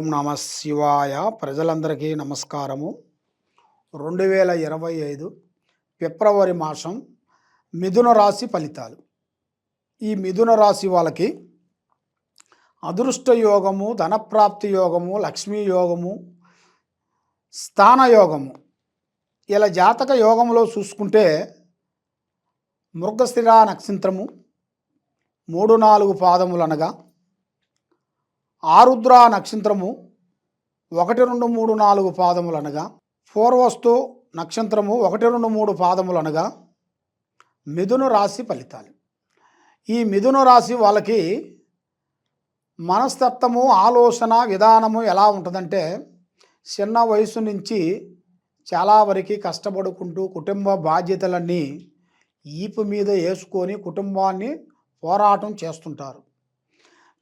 ఓం నమ శివాయ. ప్రజలందరికీ నమస్కారము. రెండు వేల ఇరవై ఐదు ఫిబ్రవరి మాసం మిథున రాశి ఫలితాలు. ఈ మిథున రాశి వాళ్ళకి అదృష్ట యోగము ధనప్రాప్తి యోగము లక్ష్మీ యోగము స్థాన యోగము. ఇలా జాతక యోగంలో చూసుకుంటే మృగశిరా నక్షత్రము మూడు నాలుగు పాదములు అనగా ఆరుద్ర నక్షత్రము ఒకటి రెండు మూడు నాలుగు పాదములు అనగా పూర్వస్తు నక్షత్రము ఒకటి రెండు మూడు పాదములు అనగా మిథున రాశి ఫలితాలు. ఈ మిథున రాశి వాళ్ళకి మనస్తత్వము ఆలోచన విధానము ఎలా ఉంటుందంటే చిన్న వయసు నుంచి చాలా వరకు కష్టపడుకుంటూ కుటుంబ బాధ్యతలన్నీ ఈపు మీద వేసుకొని కుటుంబాన్ని పోరాటం చేస్తుంటారు.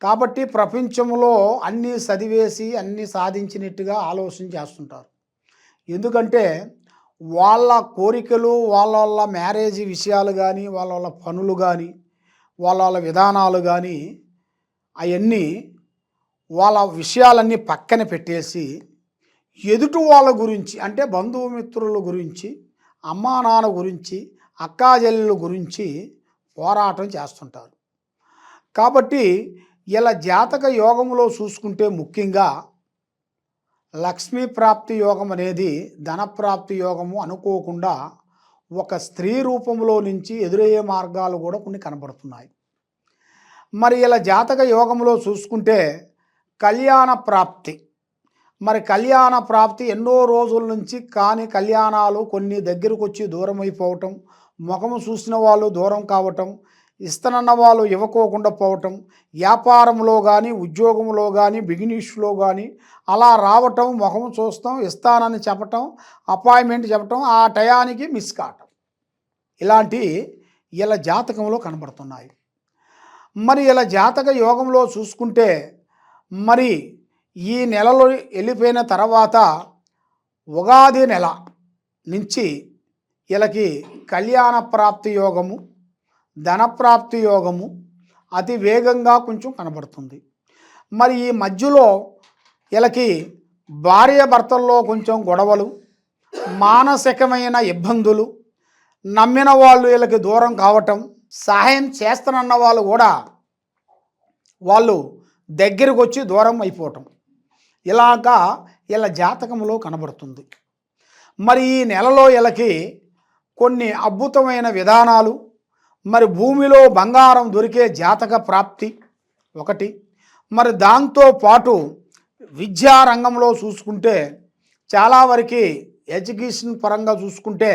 కాబట్టి ప్రపంచంలో అన్నీ చదివేసి అన్నీ సాధించినట్టుగా ఆలోచన చేస్తుంటారు. ఎందుకంటే వాళ్ళ కోరికలు వాళ్ళ వాళ్ళ మ్యారేజ్ విషయాలు కానీ వాళ్ళ వాళ్ళ పనులు కానీ వాళ్ళ వాళ్ళ విధానాలు కానీ అవన్నీ వాళ్ళ విషయాలన్నీ పక్కన పెట్టేసి ఎదుటి వాళ్ళ గురించి అంటే బంధుమిత్రుల గురించి అమ్మా నాన్న గురించి అక్కాజల్లుల గురించి పోరాటం చేస్తుంటారు. కాబట్టి ఇలా జాతక యోగంలో చూసుకుంటే ముఖ్యంగా లక్ష్మీ ప్రాప్తి యోగం అనేది ధనప్రాప్తి యోగము అనుకోకుండా ఒక స్త్రీ రూపంలో నుంచి ఎదురయ్యే మార్గాలు కూడా కొన్ని కనబడుతున్నాయి. మరి ఇలా జాతక యోగంలో చూసుకుంటే కళ్యాణ ప్రాప్తి. మరి కళ్యాణ ప్రాప్తి ఎన్నో రోజుల నుంచి కాని కళ్యాణాలు కొన్ని దగ్గరకు వచ్చి దూరం అయిపోవటం ముఖము చూసిన వాళ్ళు దూరం కావటం ఇస్తానన్న వాళ్ళు ఇవ్వకోకుండా పోవటం వ్యాపారంలో కానీ ఉద్యోగంలో కానీ బిగినిష్లో కానీ అలా రావటం ముఖం చూస్తాం ఇస్తానని చెప్పటం అపాయింట్మెంట్ చెప్పటం ఆ టయానికి మిస్ కావటం. ఇలాంటి ఇలా జాతకంలో కనబడుతున్నాయి. మరి ఇలా జాతక యోగంలో చూసుకుంటే మరి ఈ నెలలో వెళ్ళిపోయిన తర్వాత ఉగాది నెల నుంచి వీళ్ళకి కళ్యాణ ప్రాప్తి యోగము ధనప్రాప్తి యోగము అతి వేగంగా కొంచెం కనబడుతుంది. మరి ఈ మధ్యలో వీళ్ళకి భార్య భర్తల్లో కొంచెం గొడవలు మానసికమైన ఇబ్బందులు నమ్మిన వాళ్ళు వీళ్ళకి దూరం కావటం సహాయం చేస్తానన్న వాళ్ళు కూడా వాళ్ళు దగ్గరకు వచ్చి దూరం అయిపోవటం ఇలాగా వీళ్ళ జాతకంలో కనబడుతుంది. మరి ఈ నెలలో వీళ్ళకి కొన్ని అద్భుతమైన విధానాలు మరి భూమిలో బంగారం దొరికే జాతక ప్రాప్తి ఒకటి. మరి దాంతో పాటు విద్యా రంగంలో చూసుకుంటే చాలా వరకు ఎడ్యుకేషన్ పరంగా చూసుకుంటే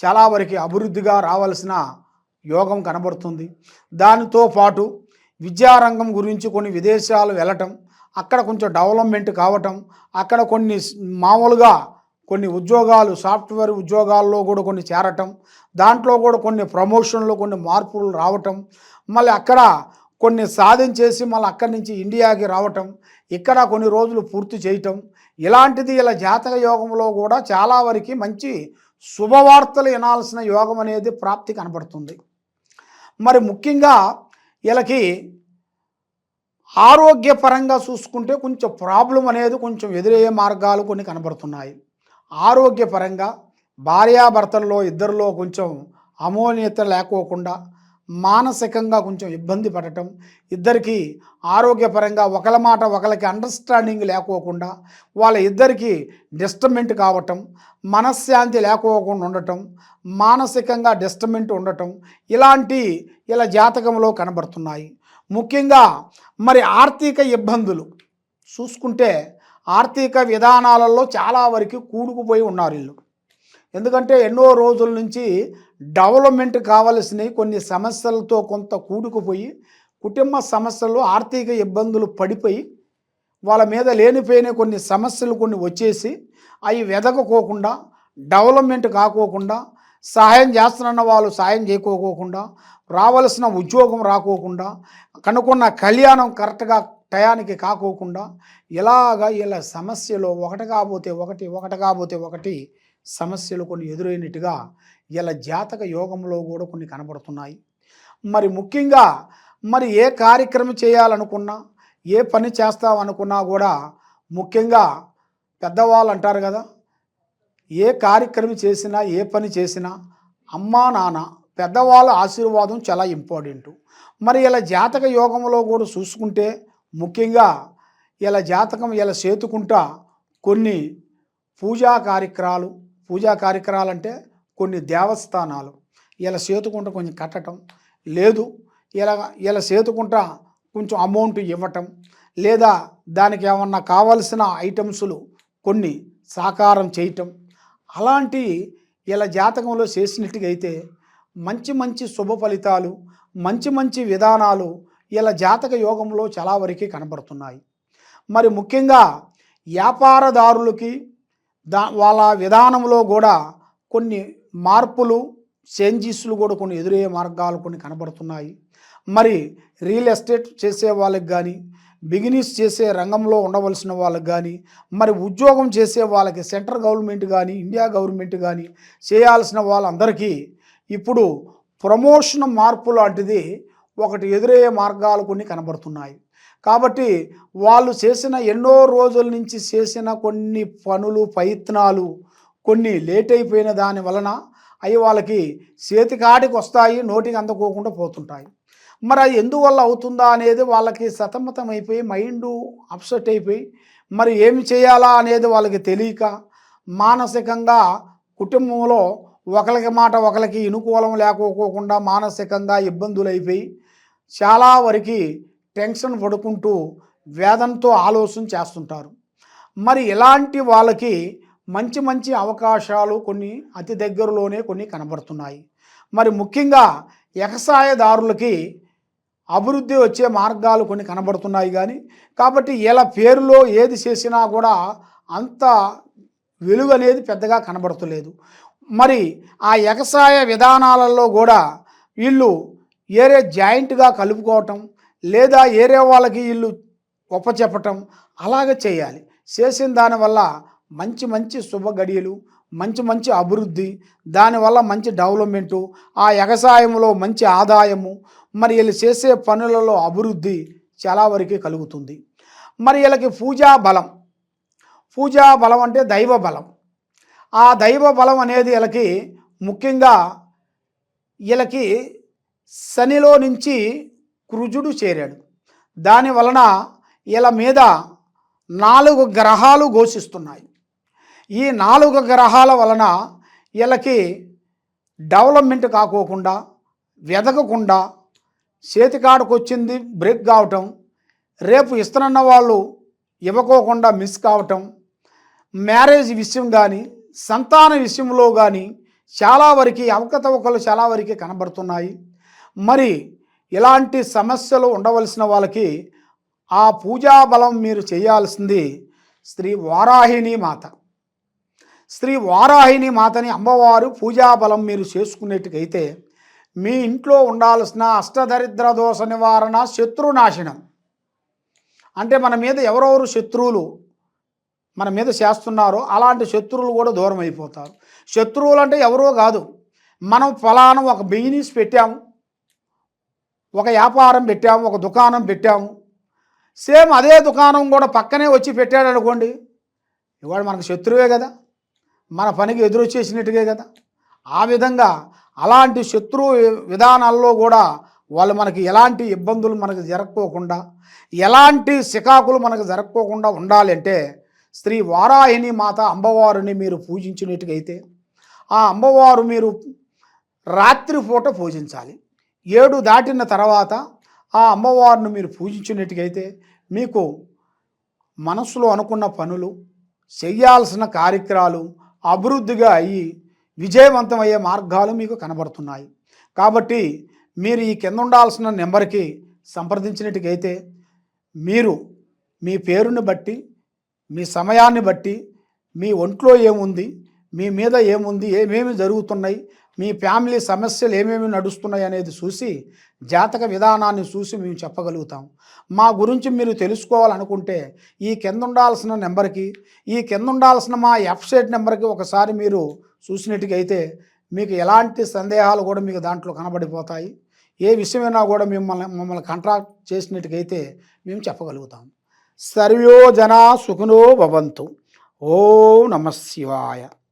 చాలా వరకు అభివృద్ధిగా రావాల్సిన యోగం కనబడుతుంది. దానితో పాటు విద్యారంగం గురించి కొన్ని విదేశాలు వెళ్ళటం అక్కడ కొంచెం డెవలప్మెంట్ కావటం అక్కడ కొన్ని మామూలుగా కొన్ని ఉద్యోగాలు సాఫ్ట్వేర్ ఉద్యోగాల్లో కూడా కొన్ని చేరటం దాంట్లో కూడా కొన్ని ప్రమోషన్లు కొన్ని మార్పులు రావటం మళ్ళీ అక్కడ కొన్ని సాధించేసి మళ్ళీ అక్కడి నుంచి ఇండియాకి రావటం ఇక్కడ కొన్ని రోజులు పూర్తి చేయటం ఇలాంటిది ఇలా జాతక యోగంలో కూడా చాలా వరకు మంచి శుభవార్తలు వినాల్సిన యోగం అనేది ప్రాప్తి కనబడుతుంది. మరి ముఖ్యంగా వీళ్ళకి ఆరోగ్యపరంగా చూసుకుంటే కొంచెం ప్రాబ్లం అనేది కొంచెం ఎదురయ్యే మార్గాలు కొన్ని కనబడుతున్నాయి. ఆరోగ్యపరంగా భార్యాభర్తల్లో ఇద్దరిలో కొంచెం అమోనియత లేకోకుండా మానసికంగా కొంచెం ఇబ్బంది పడటం ఇద్దరికి ఆరోగ్యపరంగా ఒకళ్ళ మాట ఒకరికి అండర్స్టాండింగ్ లేకోకుండా వాళ్ళ ఇద్దరికి డిస్టర్బెంట్ కావటం మనశ్శాంతి లేకోకుండా ఉండటం మానసికంగా డిస్టర్బెంట్ ఉండటం ఇలాంటి ఇలా జాతకంలో కనబడుతున్నాయి. ముఖ్యంగా మరి ఆర్థిక ఇబ్బందులు చూసుకుంటే ఆర్థిక విధానాలలో చాలా వరకు కూడుకుపోయి ఉన్నారు వీళ్ళు. ఎందుకంటే ఎన్నో రోజుల నుంచి డెవలప్మెంట్ కావలసినవి కొన్ని సమస్యలతో కొంత కూడుకుపోయి కుటుంబ సమస్యలు ఆర్థిక ఇబ్బందులు పడిపోయి వాళ్ళ మీద లేనిపోయిన కొన్ని సమస్యలు కొన్ని వచ్చేసి అవి వెదకపోకుండా డెవలప్మెంట్ కాకోకుండా సహాయం చేస్తున్న వాళ్ళు సాయం చేయకోకుండా రావలసిన ఉద్యోగం రాకోకుండా కనుక్కున్న కళ్యాణం కరెక్ట్గా టయానికి కాకోకుండా ఇలాగ ఇలా సమస్యలు ఒకటి కాబోతే ఒకటి ఒకటి కాబోతే ఒకటి సమస్యలు కొన్ని ఎదురైనట్టుగా ఇలా జాతక యోగంలో కూడా కొన్ని కనబడుతున్నాయి. మరి ముఖ్యంగా మరి ఏ కార్యక్రమం చేయాలనుకున్నా ఏ పని చేస్తామనుకున్నా కూడా ముఖ్యంగా పెద్దవాళ్ళు అంటారు కదా ఏ కార్యక్రమం చేసినా ఏ పని చేసినా అమ్మా నాన్న పెద్దవాళ్ళ ఆశీర్వాదం చాలా ఇంపార్టెంట్. మరి ఇలా జాతక యోగంలో కూడా చూసుకుంటే ముఖ్యంగా ఇలా జాతకం ఇలా చేతుకుంటా కొన్ని పూజా కార్యక్రమాలు పూజా కార్యక్రమాలు అంటే కొన్ని దేవస్థానాలు. ఇలా చేతుకుంట కొంచెం కట్టడం లేదు ఇలా ఇలా చేతుకుంటా కొంచెం అమౌంట్ ఇవ్వటం. లేదా దానికి ఏమన్నా కావలసిన ఐటమ్స్లు కొన్ని సాకారం చేయటం. అలాంటి ఇలా జాతకంలో చేసినట్టుగా అయితే మంచి మంచి శుభ ఫలితాలు మంచి మంచి విధానాలు ఇలా జాతక యోగంలో చాలా వరకు కనబడుతున్నాయి. మరి ముఖ్యంగా వ్యాపారదారులకి దా వాళ్ళ విధానంలో కూడా కొన్ని మార్పులు చేంజెస్లు కూడా కొన్ని ఎదురయ్యే మార్గాలు కొన్ని కనబడుతున్నాయి. మరి రియల్ ఎస్టేట్ చేసే వాళ్ళకి కానీ బిగినీస్ చేసే రంగంలో ఉండవలసిన వాళ్ళకి కానీ మరి ఉద్యోగం చేసే వాళ్ళకి సెంట్రల్ గవర్నమెంట్ కానీ ఇండియా గవర్నమెంట్ కానీ చేయాల్సిన వాళ్ళందరికీ ఇప్పుడు ప్రమోషన్ మార్పు లాంటిది ఒకటి ఎదురయ్యే మార్గాలు కొన్ని కనబడుతున్నాయి. కాబట్టి వాళ్ళు చేసిన ఎన్నో రోజుల నుంచి చేసిన కొన్ని పనులు ప్రయత్నాలు కొన్ని లేట్ అయిపోయిన దాని వలన అవి వాళ్ళకి చేతికాడికి వస్తాయి నోటికి అందుకోకుండా పోతుంటాయి. మరి అది ఎందువల్ల అవుతుందా అనేది వాళ్ళకి సతమతం అయిపోయి మైండ్ అప్సెట్ అయిపోయి మరి ఏమి చేయాలా అనేది వాళ్ళకి తెలియక మానసికంగా కుటుంబంలో ఒకరికి మాట ఒకరికి ఇనుకూలం లేకపోకుండా మానసికంగా ఇబ్బందులు అయిపోయి చాలా వరకు టెన్షన్ పడుకుంటూ వేదంతో ఆలోచన చేస్తుంటారు. మరి ఇలాంటి వాళ్ళకి మంచి మంచి అవకాశాలు కొన్ని అతి దగ్గరలోనే కొన్ని కనబడుతున్నాయి. మరి ముఖ్యంగా ఎగసాయదారులకి అభివృద్ధి వచ్చే మార్గాలు కొన్ని కనబడుతున్నాయి కానీ కాబట్టి ఇలా పేరులో ఏది చేసినా కూడా అంత వెలుగు అనేది పెద్దగా కనబడతలేదు. మరి ఆ ఎగసాయ విధానాలలో కూడా వీళ్ళు ఏరే జాయింట్గా కలుపుకోవటం లేదా ఏరే వాళ్ళకి వీళ్ళు చెప్పటం అలాగే చేయాలి. చేసిన దానివల్ల మంచి మంచి శుభ గడియలు మంచి మంచి అభివృద్ధి దానివల్ల మంచి డెవలప్మెంటు ఆ వ్యవసాయంలో మంచి ఆదాయము మరి వీళ్ళు చేసే పనులలో అభివృద్ధి చాలా వరకు కలుగుతుంది. మరి వీళ్ళకి పూజా బలం పూజా బలం అంటే దైవ బలం. ఆ దైవ బలం అనేది వీళ్ళకి ముఖ్యంగా వీళ్ళకి శనిలో నుంచి కృజుడు చేరాడు. దాని వలన వీళ్ళ మీద నాలుగు గ్రహాలు ఘోషిస్తున్నాయి. ఈ నాలుగు గ్రహాల వలన వీళ్ళకి డెవలప్మెంట్ కాకోకుండా వెదకకుండా చేతికాడకు వచ్చింది బ్రేక్ కావటం రేపు ఇస్తున్న వాళ్ళు ఇవ్వకోకుండా మిస్ కావటం మ్యారేజ్ విషయం కానీ సంతాన విషయంలో కానీ చాలా వరకు అవకతవకలు చాలా వరకు కనబడుతున్నాయి. మరి ఇలాంటి సమస్యలు ఉండవలసిన వాళ్ళకి ఆ పూజా బలం మీరు చేయాల్సింది శ్రీ వారాహిణి మాత. శ్రీ వారాహిణి మాతని అమ్మవారు పూజా బలం మీరు చేసుకునేట్టుకైతే మీ ఇంట్లో ఉండాల్సిన అష్టదరిద్ర దోష నివారణ శత్రునాశనం. అంటే మన మీద ఎవరెవరు శత్రువులు మన మీద చేస్తున్నారో అలాంటి శత్రువులు కూడా దూరం అయిపోతారు శత్రువులు అంటే ఎవరో కాదు. మనం ఫలానా ఒక బిజినెస్ పెట్టాము. ఒక వ్యాపారం పెట్టాము ఒక దుకాణం పెట్టాము. సేమ్ అదే దుకాణం కూడా పక్కనే వచ్చి పెట్టాడు అనుకోండి ఇవాళ మనకు శత్రువే కదా మన పనికి ఎదురొచ్చేసినట్టుగా కదా. ఆ విధంగా అలాంటి శత్రు విధానాల్లో కూడా వాళ్ళు మనకి ఎలాంటి ఇబ్బందులు మనకు జరగకోకుండా ఎలాంటి సికాకులు మనకు జరగకోకుండా ఉండాలంటే శ్రీ వారాహిణి మాత అమ్మవారిని మీరు పూజించినట్టుగైతే ఆ అమ్మవారు మీరు రాత్రిపూట పూజించాలి. ఏడు దాటిన తర్వాత ఆ అమ్మవారిని మీరు పూజించినట్టుగైతే మీకు మనసులో అనుకున్న పనులు చేయాల్సిన కార్యక్రమాలు అభివృద్ధిగా అయ్యి విజయవంతమయ్యే మార్గాలు మీకు కనబడుతున్నాయి. కాబట్టి మీరు ఈ కింద ఉండాల్సిన నెంబర్కి సంప్రదించినట్టుగైతే మీరు మీ పేరుని బట్టి మీ సమయాన్ని బట్టి మీ ఒంట్లో ఏముంది మీ మీద ఏముంది ఏమేమి జరుగుతున్నాయి మీ ఫ్యామిలీ సమస్యలు ఏమేమి నడుస్తున్నాయి అనేది చూసి జాతక విధానాన్ని చూసి మేము చెప్పగలుగుతాం. మా గురించి మీరు తెలుసుకోవాలనుకుంటే ఈ కింద ఉండాల్సిన నెంబర్కి ఈ కింద ఉండాల్సిన మా వెబ్సైట్ నెంబర్కి ఒకసారి మీరు చూసినట్టుకైతే మీకు ఎలాంటి సందేహాలు కూడా మీకు దాంట్లో కనబడిపోతాయి. ఏ విషయమైనా కూడా మిమ్మల్ని మమ్మల్ని కాంట్రాక్ట్ చేసినట్టుగైతే మేము చెప్పగలుగుతాం. సర్వో జనా సుఖినో భవంతు. ఓ నమ శివాయ.